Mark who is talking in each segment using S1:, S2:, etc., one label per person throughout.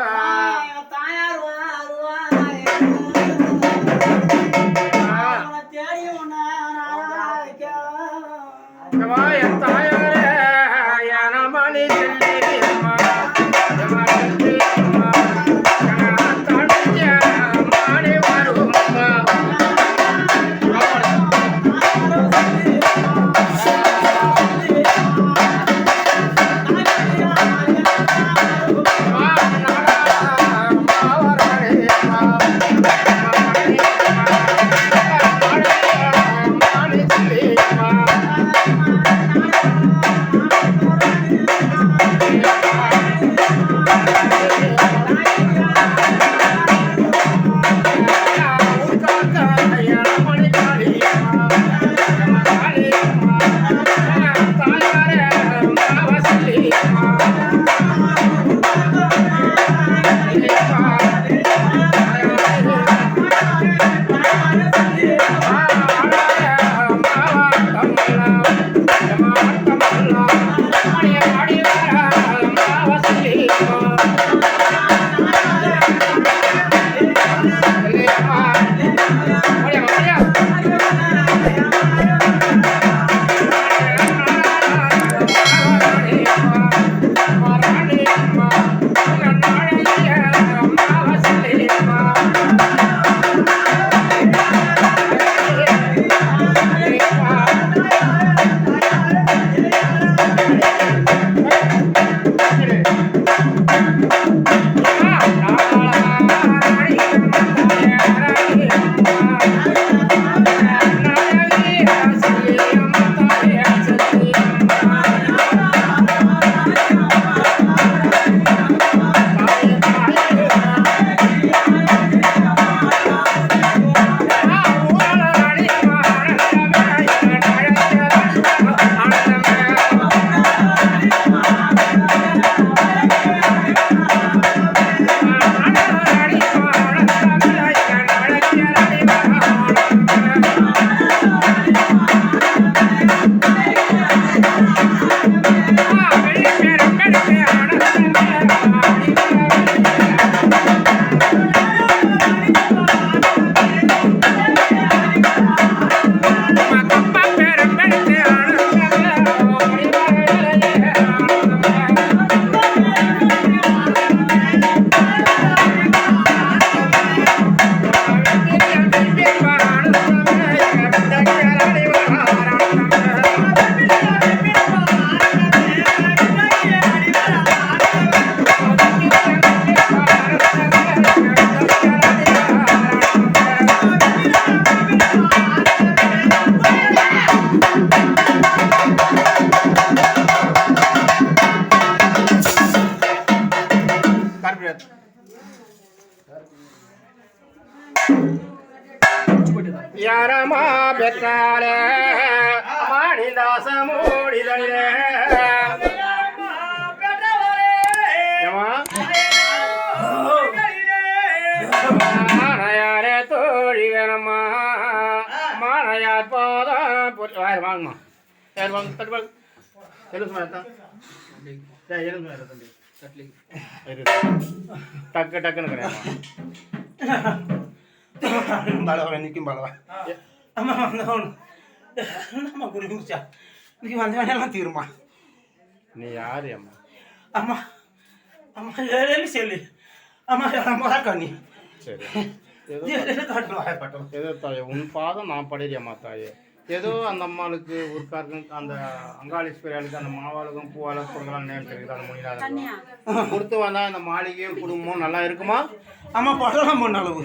S1: Wow. யாரமா பெற்றாலே மாணிதாச மூடிதலே மானையாரே தோழி வேணம்மா. மானையார் போதும் போட்டு யார் வாங்கம்மா. யார் வாங்க தட்டு வாங்க. எழுது மேத்தான் தம்பி. டக்கு டக்குன்னு கிடையாது
S2: பலவா நிற்கும் பலவா அம்மா வந்தவன் நம்ம குறிப்பிச்சா இன்னைக்கு வந்த வேலையெல்லாம் தீருமா
S1: நீ யாரு அம்மா
S2: அம்மா அம்மா ஏழு சொல்லு அம்மா ரொம்ப கண்ணி
S1: சரி ஏதோ தாயே உன் பாதம் நான் படையம்மா தாயே ஏதோ அந்த அம்மாளுக்கு ஊருக்காருக்கும் அந்த அங்காளீஸ்வரியாளுக்கு அந்த மாவாளுக்கும் பூவாளுக்கும் கொடுக்கலாம் நேரம் இருக்குது அந்த முடியல கொடுத்து வந்தா இந்த மாளிகையும் குடும்பமும் நல்லா இருக்குமா
S2: அம்மா படலாம் பொண்ணு அளவு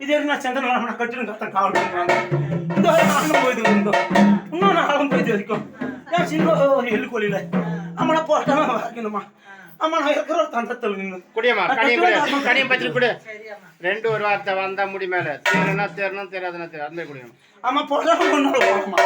S2: இது நான் சந்திரன் நான் கட்டிடுங்க அத்தனை காவல் புரியுங்க இந்த நாளும் போயிட்டு இருந்தோம் இன்னும் நாளும் போயிட்டு வரைக்கும். நான் சின்ன ஒரு எள்ளு கோழியில்? அம்மா நான் போட்டாலும் வைக்கணுமா அம்மா நான் இருக்கிற ஒரு தண்டத்தில் நின்று
S1: குடியம்மா கனியும் குடி கனியும் பற்றி குடி. ரெண்டு ஒரு வார்த்தை வந்தா முடி மேல. தேருனா தேரணும் தெரியாதுன்னா தெரியாது அந்த குடிக்கணும்
S2: அம்மா போட்டாலும் கொண்டாட போகணுமா